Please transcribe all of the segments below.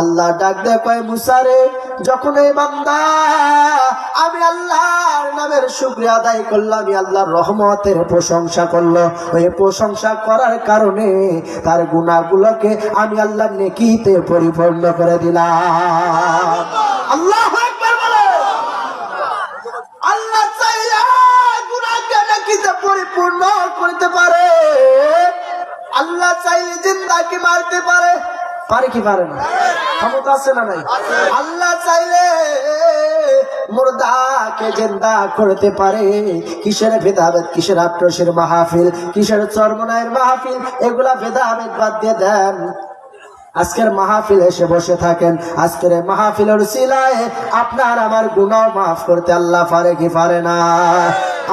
আল্লাহ ডাক দেয় মুসারে যখন এই বান্দা আমি আল্লাহর নামের শুক্রিয়া আদায় করলাম, আমি আল্লাহর রহমতের প্রশংসা করল। ওই প্রশংসা করার কারণে তার গুণাগুলোকে আমি আল্লাহর নেকিতে পরিপূর্ণ করে দিলাম। আল্লাহ আল্লাহ চাইলে গুণাকে নেকিতে পরিপূর্ণ করতে পারে। আল্লাহ চাইলে জিন্দাকে মারতে পারে। পারে কি পারে না? ক্ষমতা আছে না নাই? আল্লাহ চাইলে করতে পারে। কিসের ভেদাভেদ? কিসের মাহফিল? কিসের মাহফিল? এগুলা ভেদাভেদ বাদ দিয়ে দেন। আজকের মাহফিল এসে বসে থাকেন। আজকের আপনার আমার গুনাহ মাফ করতে আল্লাহ পারে কি পারে না?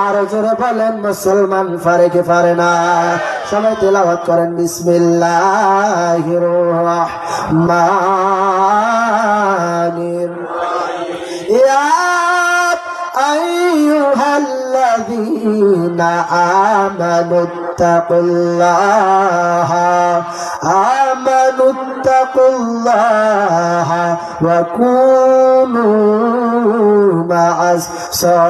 আরও জোরে বলেন, মুসলমান পারে কি পারে না? সবাই তেলাওয়াত করেন বিসমিল্লাহির রহমানির ইয়া أيها الذين آمنوا اتقوا الله آمنوا اتقوا الله وكونوا مع الصادقين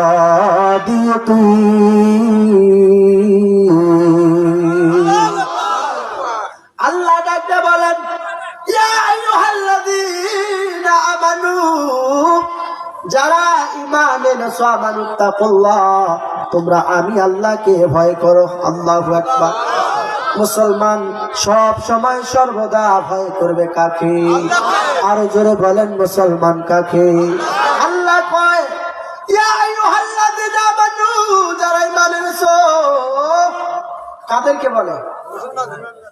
তোমরা আমি আল্লাহকে ভয় করো, আল্লাহ মুসলমান সব সময় সর্বদা ভয় করবে কাকে? আরও জোরে বলেন, মুসলমান কাকে? আল্লাহ যারা কাদেরকে বলে?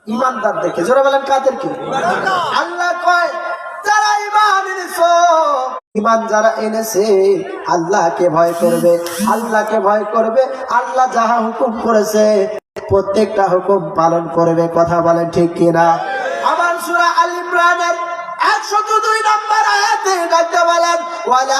ইমানদারদেরকে জোরে বলেন, কাদেরকে? আল্লাহ কয়, যারা ইমান ইমান যারা এনেছে, আল্লাহকে ভয় করবে, আল্লাহকে ভয় করবে, আল্লাহ যাহা হুকুম করেছে, প্রত্যেকটা হুকুম পালন করবে, কথা বলেন ঠিক কিনা? আমার সুরা আল ইমরানের একশত দুই নম্বর আয়াতে বলেন, ওয়ালা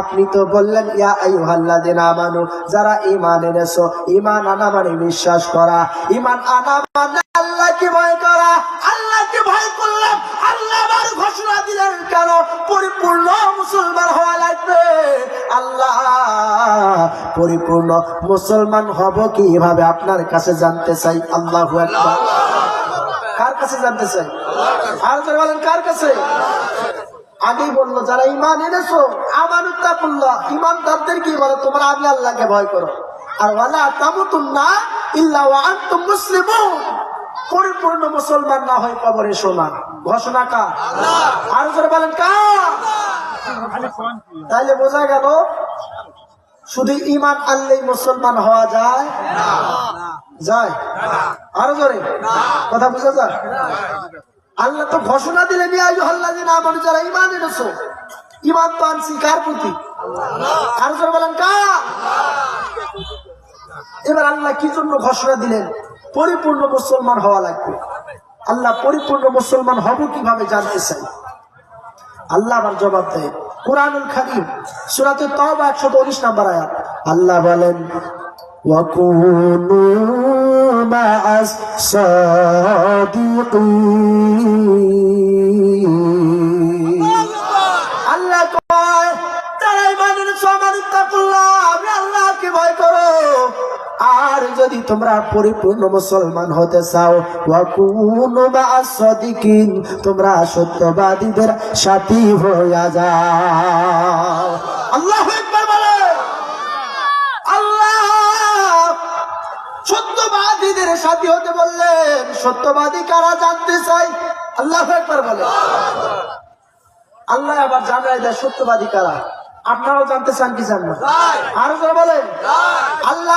আপনি তো বললেন, ইয়া আইয়ুহাল্লাযিনা আমানু যারা ঈমান এনেছো, ঈমান আনা মানে বিশ্বাস করা। ঈমান আনা মানে আল্লাহকে ভয় করা। আল্লাহকে ভয় করলাম, আল্লাহ আবার ঘোষণা দিলেন, কেন পরিপূর্ণ মুসলমান হওয়া লাগবে? আল্লাহ, পরিপূর্ণ মুসলমান হব কীভাবে? আপনার কাছে জানতে চাই, আল্লাহ কার কাছে জানতে চাই? আর বলেন, কার কাছে? আগেই বলল যারা ইমান এনেছো আমার উত্তাকুল্লাহ ইমানদারদের কি বলে? তোমরা আমি আল্লাহকে ভয় করো। আর ওয়ালা তামুতুন্না ইল্লা ওয়া আনতুম মুসলিমুন। পরিপূর্ণ মুসলমান না হয় কবরে শোনা ঘোষণা কা আর যারা বলেন কা তাইলে বোঝা গেল শুধু ইমান আনলেই মুসলমান হওয়া যায়? যায়। আরও জোরে। কথা বুঝা যায়? আল্লাহ তো ঘোষণা দিলেন ইয়া আইয়ুহাল্লাযিনা আমানু যারা ঈমান এনেছো ঈমান তো আনছি কার প্রতি আর জোরে বলেন কা এবার আল্লাহ কি জন্য ঘোষণা দিলেন পরিপূর্ণ মুসলমান হওয়া লাগবে আল্লাহ পরিপূর্ণ মুসলমান হব কিভাবে জানতে চাই আল্লাহ আমার জবাব দেয় কোরআনুল খারিম সূরাতে তওবা 119 নম্বর আয়াত আল্লাহ বলেন وكونوا مع الصادقين যদি তোমরা পরিপূর্ণ মুসলমান হতে চাও সাদিকিন তোমরা সত্যবাদীদের সাথী হইয়া যাও। আল্লাহু সত্যবাদীদের সাথী হতে বললেন। সত্যবাদী কারা জানতে চাই আল্লাহ একবার বলে আল্লাহ আবার জানাই দেয় সত্যবাদী কারা? আপনারাও জানতে চান কি চান না? আরও বলেন। আল্লাহ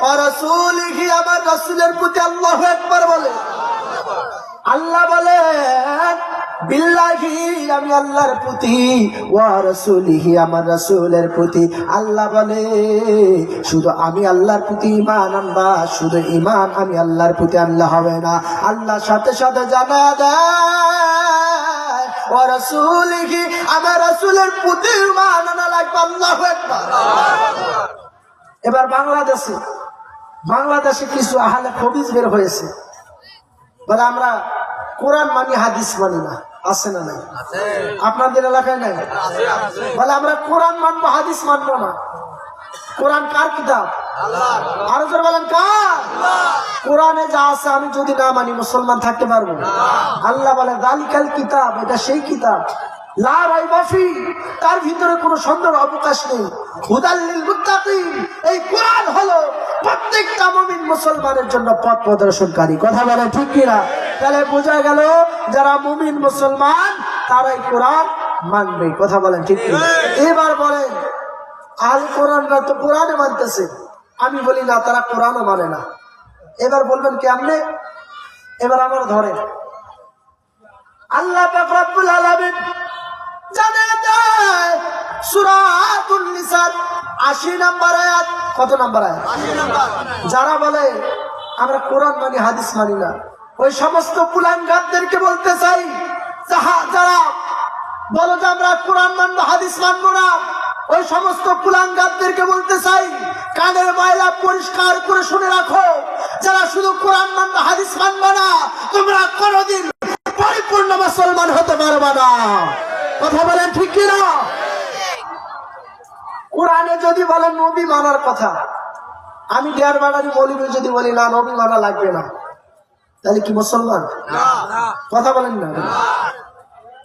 আমি রাসূলিহি আমার আল্লাহু বলে। আল্লাহ আল্লাহ শুধু আমি আল্লাহর প্রতি ঈমান আনবা, শুধু ঈমান আমি আল্লাহর প্রতি আনলে হবে না। আল্লাহ সাথে সাথে জানা দেয় রাসূলের এবার বাংলাদেশে বাংলাদেশে কিছু আহলে খবিজ বের হয়েছে। বলে আমরা কোরআন মানি, হাদিস মানি না, আছে না নাই? আপনাদের এলাকায় নাই? বলে আমরা কোরআন মানবো, হাদিস মানবো না। কোরআন কার কিতাব? আরও বলেন, কার? কোরআনে যা আছে আমি যদি না মানি মুসলমান থাকতে পারব। আল্লাহ বলে, দালিকাল কিতাব, এটা সেই কিতাব। তার ভিতরে কোনো সন্দেহ, অবকাশ নেই। এই কোরআন হলো প্রত্যেকটা মুমিন মুসলমানের জন্য পথ প্রদর্শনকারী। কথা বলে ঠিক কিনা? তাহলে বোঝা গেল, যারা মুমিন মুসলমান, তারাই কোরআন মানবে। কথা বলেন ঠিক এবার বলেন আল কোরআনরা তো কোরআনে মানতেছে। আমি বলি, না, তারা কোরআনও মানে না। এবার বলবেন কেমনে এবার আমার ধরে। আল্লাহ রব্বুল আলামিন জানে দেয় সূরাতুন নিসার 80 নম্বর আয়াত। কত নম্বর আয়াত? যারা বলে আমরা কোরআন মানি হাদিস মানি না ওই সমস্ত কুলাঙ্গারদেরকে বলতে চাই যারা বলো যে আমরা কোরআন মানবো হাদিস মানবো না ওই সমস্ত কুলাঙ্গারদেরকে বলতে চাই কানের ময়লা পরিষ্কার করে শুনে রাখো। যারা শুধু কোরআন মানবো হাদিস মানবো না। তোমরা কোনোদিন পরিপূর্ণ মুসলমান হতে পারবে না। কথা বলেন ঠিক কিনা? কোরআনে যদি বলেন নবী মানার কথা আমি দেয়ার বাড়ারি মলিবে যদি বলি না নবী মানা লাগবে না। তাহলে কি মুসলমান? কথা বলেন না।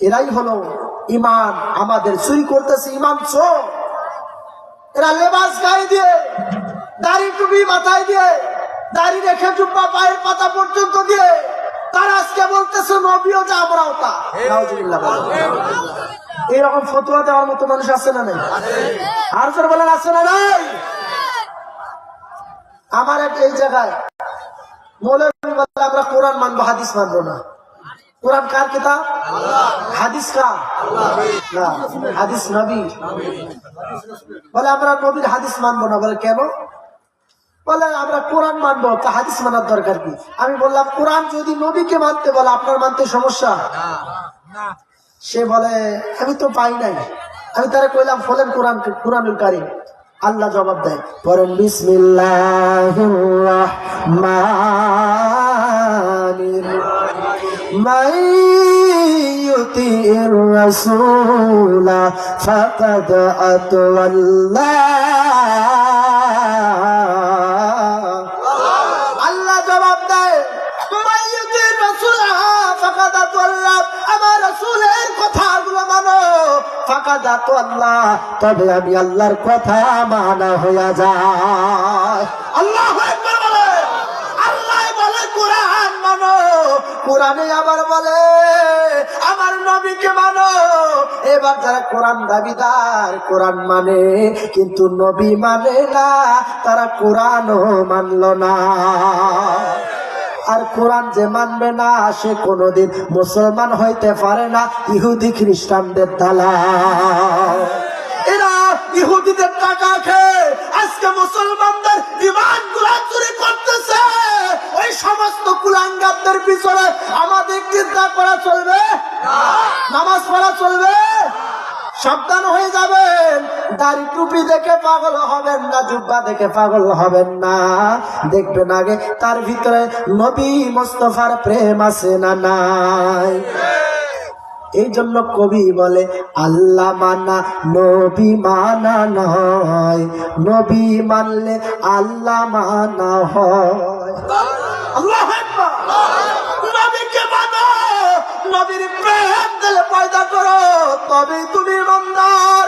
এরাই হলো ইমান আমাদের চুরি করতেছে ইমান চো এরা লেবাস গায়ে দিয়ে দাড়ি টুপি মাথায় দিয়ে দাড়ি রেখে জুব্বা পায়ের পাতা পর্যন্ত দিয়ে আজকে বলতেছে নবীও যা আমরাও তা। এইরকম ফতুয়া দেওয়ার মতো মানুষ আছে না আর বলেন, আছে না নাই? আমার এক এই জায়গায় বলে আমরা কোরআন মানবো, হাদিস মানবো না। কোরআন কার কিতাব? হাদিস না, হাদিস নবী বলে, আমরা নবীর হাদিস মানবো না। বলে, কেন? বলে আমরা কোরআন মানবো, তা হাদিস মানার দরকার কি? আমি বললাম, কোরআন যদি নবীকে মানতে বলে, আপনার মানতে সমস্যা? সে বলে, আমি তো পাই নাই। আমি তারা কইলাম, ফলেন কোরআন কোরআন কারিম। আল্লাহ জবাব দেয় পরম বিসমিল্লাহ মাইয়ুতি রাসূলা ফাকাদ আতওয়াল্লাহ ফাকাদ আতাল্লাহ তবে আমি আল্লাহর কথা মানা যায়। আল্লাহু আল্লাহ বলে, কোরআন মানো। কোরআনে আবার বলে, আমার নবীকে মানো। এবার যারা কোরআন দাবিদার, কোরআন মানে কিন্তু নবী মানে না, তারা কোরআনও মানল না। আর কোরআন যে মানবে না, সে কোনোদিন মুসলমান হইতে পারে না। ইহুদি খ্রিস্টানদের দালা এরা ইহুদিদের টাকা খেয়ে আজকে মুসলমানদেরগুলা চুরি করতেছে। ওই সমস্ত কুলাঙ্গারদের পিছনে আমাদের চিন্তা করা চলবে? নামাজ পড়া চলবে? সাবধান হয়ে যাবেন। দাড়ি টুপি দেখে পাগল হবেন না, জুব্বা দেখে পাগল হবেন না। দেখবেন আগে তার ভিতরে নবী মোস্তফার প্রেম আছে না নাই। এই জন্য কবি বলে, আল্লাহ মানা, নবী মানা নয়। নবী মানলে আল্লাহ মানা হয়। তবে তুমি মন্দার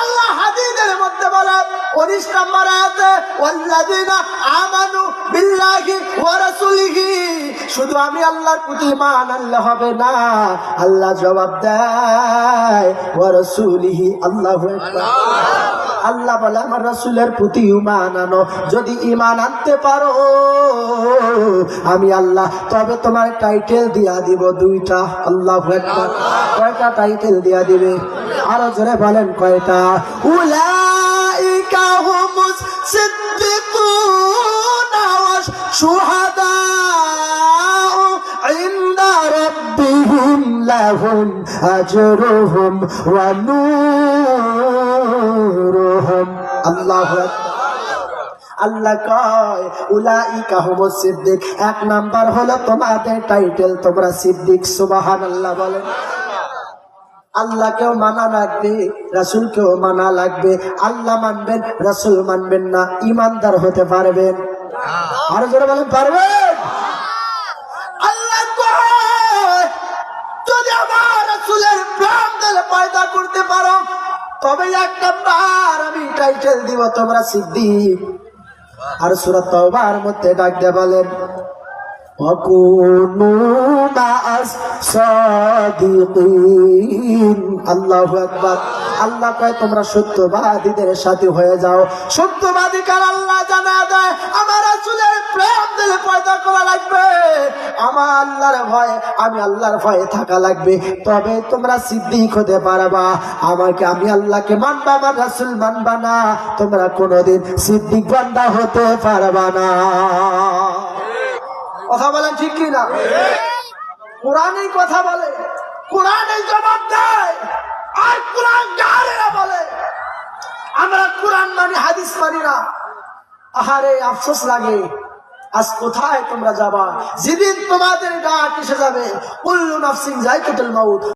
আল্লাহ হাদিদের মধ্যে বলে উনিশ নম্বর আয়াতে আমানু বিল্লাহি ওয়া রাসূলিহি। শুধু আমি আল্লাহর প্রতি ঈমান আনলে হবে না। আল্লাহ জবাব দেয়, ওয়া রাসূলিহি আল্লাহু আকবার। আল্লাহ বলে, আমার রাসূলের প্রতি ঈমান আনো। যদি ইমান আনতে পারো, আমি আল্লাহ, তবে তোমার টাইটেল দিয়া দিব দুইটা। আল্লাহ কয়টা টাইটেল দিয়া দিবে? আরও জোরে বলেন কয়টা? উলাইকা হুমুস সিদ্দিকুনা ওয়াস শুহাদাউ ইনদা রাব্বিহিম লাহুম আজরুহুম ওয়া আল্লাহু আল্লাহ কয় সিদ্দিক, এক নাম্বার হলো তোমাদের টাইটেল, তোমরা সিদ্দিক আল্লাহকেও মানা লাগবে, রাসুলকেও মানা লাগবে। আল্লাহ মানবেন, রাসুল মানবেন না ইমানদার হতে পারবেন। আরও জোরে বলেন, পারবেন? আল্লাহ যদি আমার রাসূলের দিলে পয়দা করতে পারো তবে এক নাম্বার আমি টাইটেল দিব, তোমরা সিদ্দিক। আর সুরত তওবার মধ্যে ডাক দিয়ে বলেন وكونوا مع الصادقين আল্লাহ আকবার আল্লাহ কয় তোমরা সত্যবাদীদের সাথে হয়ে যাও সত্যবাদী কার আল্লাহ জানা দেয় আমার রাসূলের প্রেম দিলে পয়দা করা লাগবে আমার আল্লাহর ভয়ে আমি আল্লাহর ভয়ে থাকা লাগবে তবে তোমরা সিদ্দিক হতে পারবা আমাকে আমি আল্লাহকে মানবা আমার রাসূল মানবা না তোমরা কোনোদিন সিদ্দিক বান্দা হতে পারবা না কথা বলেন ঠিক কি না কথা বলে কোরআনই জবাব দেয়, আর কোরআন গাড়িরা বলে? আমরা কোরআন মানি, হাদিস মানি না। আহারে, আফসোস লাগে। আজ কোথায় তোমরা যাবা? যেদিন তোমাদের ডাক এসে যাবে। উল্লু নাফসিং যাই মাউত।